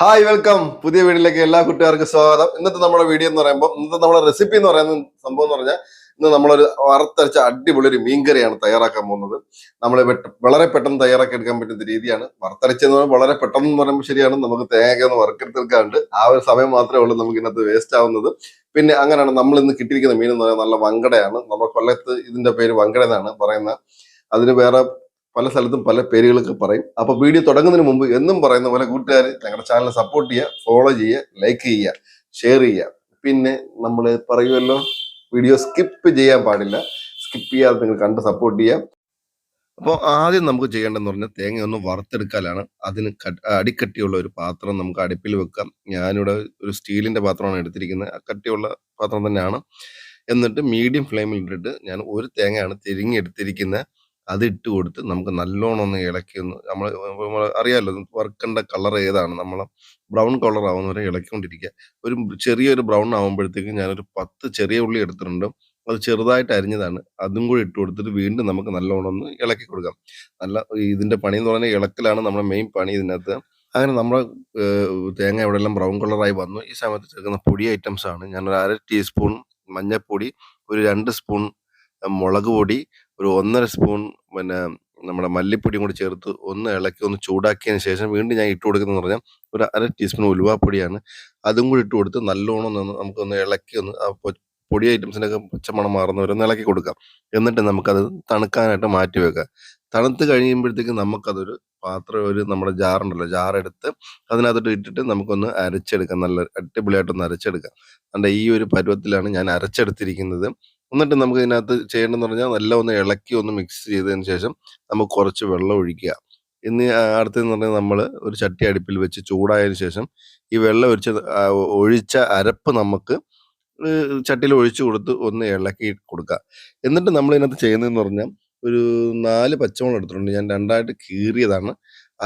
Hi welcome പുതിയ വീഡിയോയിലേക്ക് എല്ലാ കൂട്ടുകാർക്കും സ്വാഗതം. ഇന്നത്തെ നമ്മുടെ വീഡിയോ എന്ന് പറയുമ്പോൾ ഇന്നത്തെ നമ്മുടെ റെസിപ്പി എന്ന് പറയുന്ന സംഭവം എന്ന് പറഞ്ഞാൽ ഇന്ന് നമ്മളൊരു വറുത്തരച്ച അടിപൊളി ഒരു മീൻകറിയാണ് തയ്യാറാക്കാൻ പോകുന്നത്. നമ്മൾ വളരെ പെട്ടെന്ന് തയ്യാറാക്കി എടുക്കാൻ പറ്റുന്ന രീതിയാണ്. വറുത്തരച്ചെന്ന് പറഞ്ഞാൽ വളരെ പെട്ടെന്ന് എന്ന് പറയുമ്പോൾ ശരിയാണ്. നമുക്ക് തേങ്ങ ഒന്ന് വറുക്കെടുത്തെടുക്കാണ്ട് ആ ഒരു സമയം മാത്രമേ ഉള്ളൂ നമുക്ക് ഇന്നത്തെ വേസ്റ്റ് ആവുന്നത്. പിന്നെ അങ്ങനെയാണ് നമ്മൾ ഇന്ന് കിട്ടിയിരിക്കുന്ന മീൻ എന്ന് പറയുന്നത് നല്ല വങ്കടയാണ്. നമ്മുടെ കൊല്ലത്ത് ഇതിന്റെ പേര് വങ്കട എന്നാണ് പറയുന്നത്. അതിന് വേറെ പല സ്ഥലത്തും പല പേരുകളൊക്കെ പറയും. അപ്പൊ വീഡിയോ തുടങ്ങുന്നതിന് മുമ്പ് എന്നും പറയുന്ന പോലെ കൂട്ടുകാർ ഞങ്ങളുടെ ചാനൽ സപ്പോർട്ട് ചെയ്യുക ഫോളോ ചെയ്യുക ലൈക്ക് ചെയ്യുക ഷെയർ ചെയ്യുക പിന്നെ നമ്മൾ പറയുമല്ലോ വീഡിയോ സ്കിപ്പ് ചെയ്യാൻ പാടില്ല. സ്കിപ്പ് ചെയ്യാതെ നിങ്ങൾ കണ്ട് സപ്പോർട്ട് ചെയ്യാം. അപ്പോൾ ആദ്യം നമുക്ക് ചെയ്യേണ്ടതെന്ന് പറഞ്ഞാൽ തേങ്ങ ഒന്ന് വറുത്തെടുക്കാനാണ് അതിന് കട്ട്- അടിക്കട്ടിയുള്ള ഒരു പാത്രം നമുക്ക് അടുപ്പിൽ വെക്കാം. ഞാനിവിടെ ഒരു സ്റ്റീലിന്റെ പാത്രമാണ് എടുത്തിരിക്കുന്നത്. കട്ടിയുള്ള പാത്രം തന്നെയാണ്. എന്നിട്ട് മീഡിയം ഫ്ലെയിമിൽ ഇട്ടിട്ട് ഞാൻ ഒരു തേങ്ങയാണ് തിരിങ്ങി എടുത്തിരിക്കുന്നത് അത് ഇട്ട് കൊടുത്ത് നമുക്ക് നല്ലോണം ഒന്ന് ഇളക്കി ഒന്ന് നമ്മൾ അറിയാമല്ലോ വറുക്കേണ്ട കളർ ഏതാണ്? നമ്മൾ ബ്രൗൺ കളർ ആവുന്നവരെ ഇളക്കിക്കൊണ്ടിരിക്കുക. ഒരു ചെറിയൊരു ബ്രൗൺ ആകുമ്പോഴത്തേക്കും ഞാനൊരു പത്ത് ചെറിയ ഉള്ളി എടുത്തിട്ടുണ്ട്. അത് ചെറുതായിട്ട് അരിഞ്ഞതാണ്. അതും കൂടി ഇട്ട് കൊടുത്തിട്ട് വീണ്ടും നമുക്ക് നല്ലോണം ഒന്ന് ഇളക്കി കൊടുക്കാം. നല്ല ഇതിന്റെ പണി എന്ന് പറഞ്ഞാൽ ഇളക്കലാണ് നമ്മുടെ മെയിൻ പണി ഇതിനകത്ത്. അങ്ങനെ നമ്മുടെ തേങ്ങ എവിടെയെല്ലാം ബ്രൗൺ കളറായി വന്നു. ഈ സമയത്ത് ചേർക്കുന്ന പൊടി ഐറ്റംസ് ആണ് ഞാനൊരു അര ടീസ്പൂൺ മഞ്ഞൾപ്പൊടി ഒരു രണ്ട് സ്പൂൺ മുളക് പൊടി ഒരു ഒന്നര സ്പൂൺ പിന്നെ നമ്മുടെ മല്ലിപ്പൊടിയും കൂടി ചേർത്ത് ഒന്ന് ഇളക്കി ഒന്ന് ചൂടാക്കിയതിന് ശേഷം വീണ്ടും ഞാൻ ഇട്ട് കൊടുക്കുന്നത് പറഞ്ഞാൽ ഒരു അര ടീസ്പൂൺ ഉലുവാപ്പൊടിയാണ്. അതും കൂടി ഇട്ട് കൊടുത്ത് നല്ലോണം ഒന്ന് നമുക്കൊന്ന് ഇളക്കി ഒന്ന് ആ പൊടി ഐറ്റംസിനൊക്കെ പച്ചമണം മാറുന്നവരൊന്ന് ഇളക്കി കൊടുക്കാം. എന്നിട്ട് നമുക്കത് തണുക്കാനായിട്ട് മാറ്റി വെക്കാം. തണുത്ത് കഴിയുമ്പോഴത്തേക്ക് നമുക്കതൊരു പാത്രം ഒരു നമ്മുടെ ജാറുണ്ടല്ലോ ജാറെടുത്ത് അതിനകത്തോട്ട് ഇട്ടിട്ട് നമുക്കൊന്ന് അരച്ചെടുക്കാം. നല്ല അടിപൊളിയായിട്ടൊന്ന് അരച്ചെടുക്കാം. അതുകൊണ്ട് ഈ ഒരു പരുവത്തിലാണ് ഞാൻ അരച്ചെടുത്തിരിക്കുന്നത്. എന്നിട്ട് നമുക്ക് ഇതിനകത്ത് ചെയ്യേണ്ടതെന്ന് പറഞ്ഞാൽ നല്ല ഒന്ന് ഇളക്കി ഒന്ന് മിക്സ് ചെയ്തതിന് ശേഷം നമുക്ക് കുറച്ച് വെള്ളം ഒഴിക്കുക. ഇനി അടുത്തെന്ന് പറഞ്ഞാൽ നമ്മൾ ഒരു ചട്ടി അടുപ്പിൽ വെച്ച് ചൂടായതിനു ശേഷം ഈ വെള്ളം ഒഴിച്ച് ഒഴിച്ച അരപ്പ് നമുക്ക് ചട്ടിയിൽ ഒഴിച്ചു കൊടുത്ത് ഒന്ന് ഇളക്കി കൊടുക്കുക. എന്നിട്ട് നമ്മൾ ഇതിനകത്ത് ചെയ്യുന്നതെന്ന് പറഞ്ഞാൽ ഒരു നാല് പച്ചമുളക് എടുത്തിട്ടുണ്ട്. ഞാൻ രണ്ടായിട്ട് കീറിയതാണ്.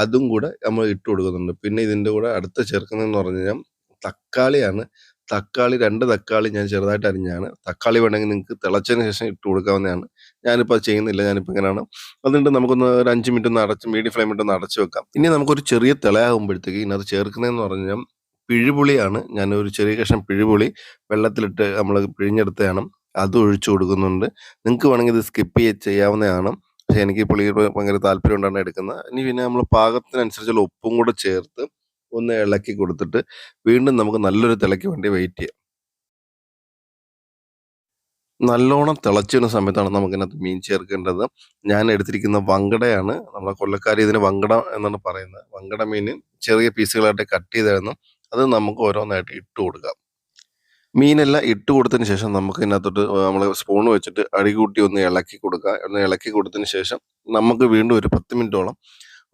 അതും കൂടെ നമ്മൾ ഇട്ട് കൊടുക്കുന്നുണ്ട്. പിന്നെ ഇതിന്റെ കൂടെ അടുത്ത് ചേർക്കുന്നതെന്ന് പറഞ്ഞു കഴിഞ്ഞാൽ തക്കാളിയാണ്. തക്കാളി രണ്ട് തക്കാളി ഞാൻ ചെറുതായിട്ട് അരിഞ്ഞാണ്. തക്കാളി വേണമെങ്കിൽ നിങ്ങൾക്ക് തിളച്ചതിന് ശേഷം ഇട്ട് കൊടുക്കാവുന്നതാണ്. ഞാനിപ്പോൾ അത് ചെയ്യുന്നില്ല ഞാനിപ്പോൾ ഇങ്ങനെയാണ് അതുകൊണ്ട് നമുക്കൊന്ന് ഒരു അഞ്ച് മിനിറ്റ് ഒന്ന് അടച്ച് മീഡിയം ഫ്ലെയിമിട്ട് ഒന്ന് അടച്ച് വെക്കാം. ഇനി നമുക്കൊരു ചെറിയ തിളയാകുമ്പോഴത്തേക്ക് ഇതിനകത്ത് ചേർക്കുന്നതെന്ന് പറഞ്ഞു കഴിഞ്ഞാൽ പിഴുപുളിയാണ്. ഞാൻ ഒരു ചെറിയ കഷ്ണം പിഴുപുളി വെള്ളത്തിലിട്ട് നമ്മൾ പിഴിഞ്ഞെടുത്തതാണ്. അത് ഒഴിച്ചു കൊടുക്കുന്നുണ്ട്. നിങ്ങൾക്ക് വേണമെങ്കിൽ ഇത് സ്കിപ്പ് ചെയ്യാവുന്നതാണ്. പക്ഷേ എനിക്ക് പുളി ഭയങ്കര താല്പര്യം കൊണ്ടാണ് എടുക്കുന്നത്. ഇനി പിന്നെ നമ്മൾ പാകത്തിനനുസരിച്ചുള്ള ഉപ്പും കൂടെ ചേർത്ത് ഒന്ന് ഇളക്കി കൊടുത്തിട്ട് വീണ്ടും നമുക്ക് നല്ലൊരു തിളയ്ക്ക് വേണ്ടി വെയിറ്റ് ചെയ്യാം. നല്ലോണം തിളച്ചിരുന്ന സമയത്താണ് നമുക്കിതിനകത്ത് മീൻ ചേർക്കേണ്ടത്. ഞാൻ എടുത്തിരിക്കുന്ന വങ്കടയാണ്. നമ്മളെ കൊല്ലക്കാരി ഇതിന് വങ്കട എന്നാണ് പറയുന്നത്. വങ്കട മീൻ ചെറിയ പീസുകളായിട്ട് കട്ട് ചെയ്തായിരുന്നു. അത് നമുക്ക് ഓരോന്നായിട്ട് ഇട്ട് കൊടുക്കാം. മീനെല്ലാം ഇട്ട് കൊടുത്തതിന് ശേഷം നമുക്ക് ഇതിനകത്തോട്ട് നമ്മൾ സ്പൂൺ വെച്ചിട്ട് അടികൂട്ടി ഒന്ന് ഇളക്കി കൊടുക്കുക ഒന്ന് ഇളക്കി കൊടുത്തതിന് ശേഷം നമുക്ക് വീണ്ടും ഒരു പത്ത് മിനിറ്റോളം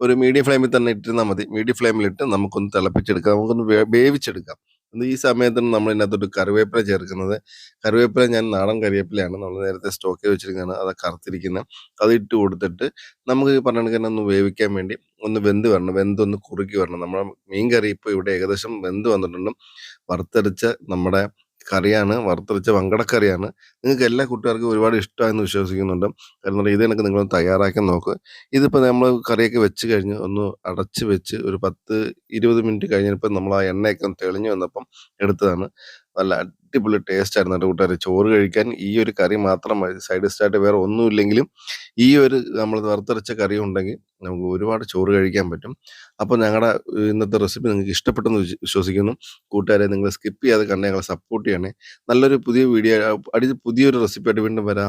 ഒരു മീഡിയം ഫ്ലെയിമിൽ തന്നെ ഇട്ടിരുന്നാൽ മതി. മീഡിയം ഫ്ലെയിമിലിട്ട് നമുക്കൊന്ന് തിളപ്പിച്ചെടുക്കാം. നമുക്കൊന്ന് വേവിച്ചെടുക്കാം. ഈ സമയത്താണ് നമ്മൾ ഇതിനകത്തോട്ട് കറിവേപ്പില ചേർക്കുന്നത്. കറിവേപ്പില ഞാൻ നാടൻ കറിവേപ്പിലയാണ്. നമ്മൾ നേരത്തെ സ്റ്റോക്ക് വെച്ചിരിക്കുന്നതാണ്. അത് കറുത്തിരിക്കുന്നത്. അത് ഇട്ട് കൊടുത്തിട്ട് നമുക്ക് ഈ പറഞ്ഞ കണക്കിന് ഒന്ന് വേവിക്കാൻ വേണ്ടി ഒന്ന് വെന്ത് വരണം. വെന്തൊന്ന് കുറുക്കി വരണം. നമ്മുടെ മീൻ കറി ഇപ്പോൾ ഇവിടെ ഏകദേശം വെന്ത് വന്നിട്ടുണ്ട്. വറുത്തരച്ച നമ്മുടെ കറിയാണ് വറുത്തരച്ച വങ്കടക്കറിയാണ്. നിങ്ങൾക്ക് എല്ലാ കുട്ടികൾക്കും ഒരുപാട് ഇഷ്ടമായെന്ന് വിശ്വസിക്കുന്നുണ്ട്. കാരണം ഇത് കണക്ക് നിങ്ങൾ തയ്യാറാക്കി നോക്ക്. ഇതിപ്പോൾ നമ്മൾ കറിയൊക്കെ വെച്ച് കഴിഞ്ഞ് ഒന്ന് അടച്ച് വെച്ച് ഒരു പത്ത് ഇരുപത് മിനിറ്റ് കഴിഞ്ഞപ്പോൾ നമ്മൾ ആ എണ്ണയൊക്കെ തെളിഞ്ഞു വന്നപ്പം എടുത്തതാണ്. നല്ല അടിപൊളി ടേസ്റ്റ് ആയിരുന്നു എന്റെ കൂട്ടുകാർ. ചോറ് കഴിക്കാൻ ഈ ഒരു കറി മാത്രം മതി. സൈഡ് ഡിസ്റ്റായിട്ട് വേറെ ഒന്നുമില്ലെങ്കിലും ഈ ഒരു നമ്മൾ വറുത്തരച്ച കറി ഉണ്ടെങ്കിൽ നമുക്ക് ഒരുപാട് ചോറ് കഴിക്കാൻ പറ്റും. അപ്പോൾ ഞങ്ങളുടെ ഇന്നത്തെ റെസിപ്പി നിങ്ങൾക്ക് ഇഷ്ടപ്പെട്ടെന്ന് വിശ്വസിക്കുന്നു. കൂട്ടുകാരെ നിങ്ങൾ സ്കിപ്പ് ചെയ്യാതെ കണ്ട് ഞങ്ങളെ സപ്പോർട്ട് ചെയ്യണേ. നല്ലൊരു പുതിയ വീഡിയോ അടി പുതിയൊരു റെസിപ്പി ആയിട്ട് വീണ്ടും വരാം.